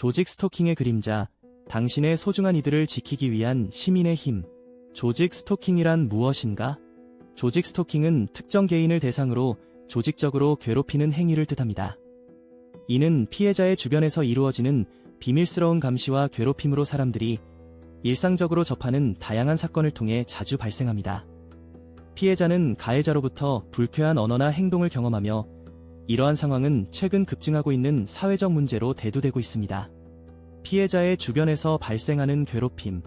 조직 스토킹의 그림자, 당신의 소중한 이들을 지키기 위한 시민의 힘. 조직 스토킹이란 무엇인가? 조직 스토킹은 특정 개인을 대상으로 조직적으로 괴롭히는 행위를 뜻합니다. 이는 피해자의 주변에서 이루어지는 비밀스러운 감시와 괴롭힘으로 사람들이 일상적으로 접하는 다양한 사건을 통해 자주 발생합니다. 피해자는 가해자로부터 불쾌한 언어나 행동을 경험하며 이러한 상황은 최근 급증하고 있는 사회적 문제로 대두되고 있습니다. 피해자의 주변에서 발생하는 괴롭힘,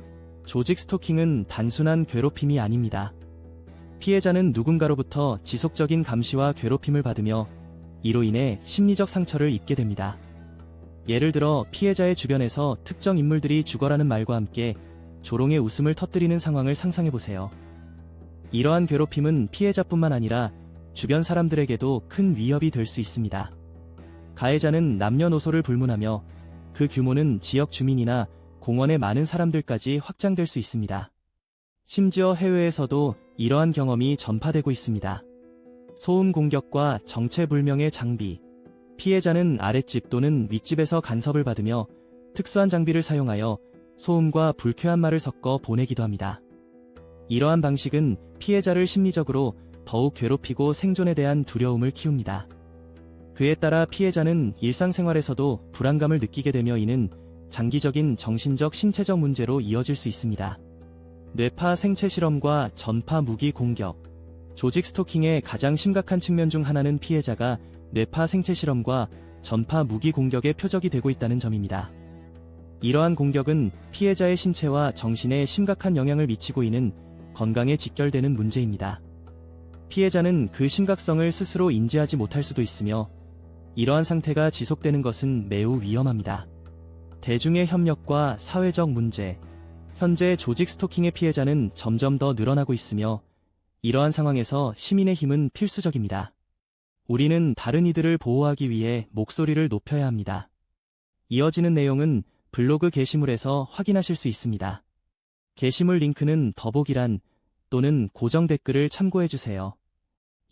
조직 스토킹은 단순한 괴롭힘이 아닙니다. 피해자는 누군가로부터 지속적인 감시와 괴롭힘을 받으며 이로 인해 심리적 상처를 입게 됩니다. 예를 들어 피해자의 주변에서 특정 인물들이 죽어라는 말과 함께 조롱의 웃음을 터뜨리는 상황을 상상해 보세요. 이러한 괴롭힘은 피해자뿐만 아니라 주변 사람들에게도 큰 위협이 될 수 있습니다. 가해자는 남녀노소를 불문하며 그 규모는 지역 주민이나 공원의 많은 사람들까지 확장될 수 있습니다. 심지어 해외에서도 이러한 경험이 전파되고 있습니다. 소음 공격과 정체불명의 장비. 피해자는 아랫집 또는 윗집에서 간섭을 받으며 특수한 장비를 사용하여 소음과 불쾌한 말을 섞어 보내기도 합니다. 이러한 방식은 피해자를 심리적으로 더욱 괴롭히고 생존에 대한 두려움을 키웁니다. 그에 따라 피해자는 일상생활에서도 불안감을 느끼게 되며 이는 장기적인 정신적 신체적 문제로 이어질 수 있습니다. 뇌파 생체 실험과 전파 무기 공격. 조직 스토킹의 가장 심각한 측면 중 하나는 피해자가 뇌파 생체 실험과 전파 무기 공격의 표적이 되고 있다는 점입니다. 이러한 공격은 피해자의 신체와 정신에 심각한 영향을 미치고 있는 건강에 직결되는 문제입니다. 피해자는 그 심각성을 스스로 인지하지 못할 수도 있으며 이러한 상태가 지속되는 것은 매우 위험합니다. 대중의 협력과 사회적 문제, 현재 조직 스토킹의 피해자는 점점 더 늘어나고 있으며 이러한 상황에서 시민의 힘은 필수적입니다. 우리는 다른 이들을 보호하기 위해 목소리를 높여야 합니다. 이어지는 내용은 블로그 게시물에서 확인하실 수 있습니다. 게시물 링크는 더보기란 또는 고정 댓글을 참고해주세요.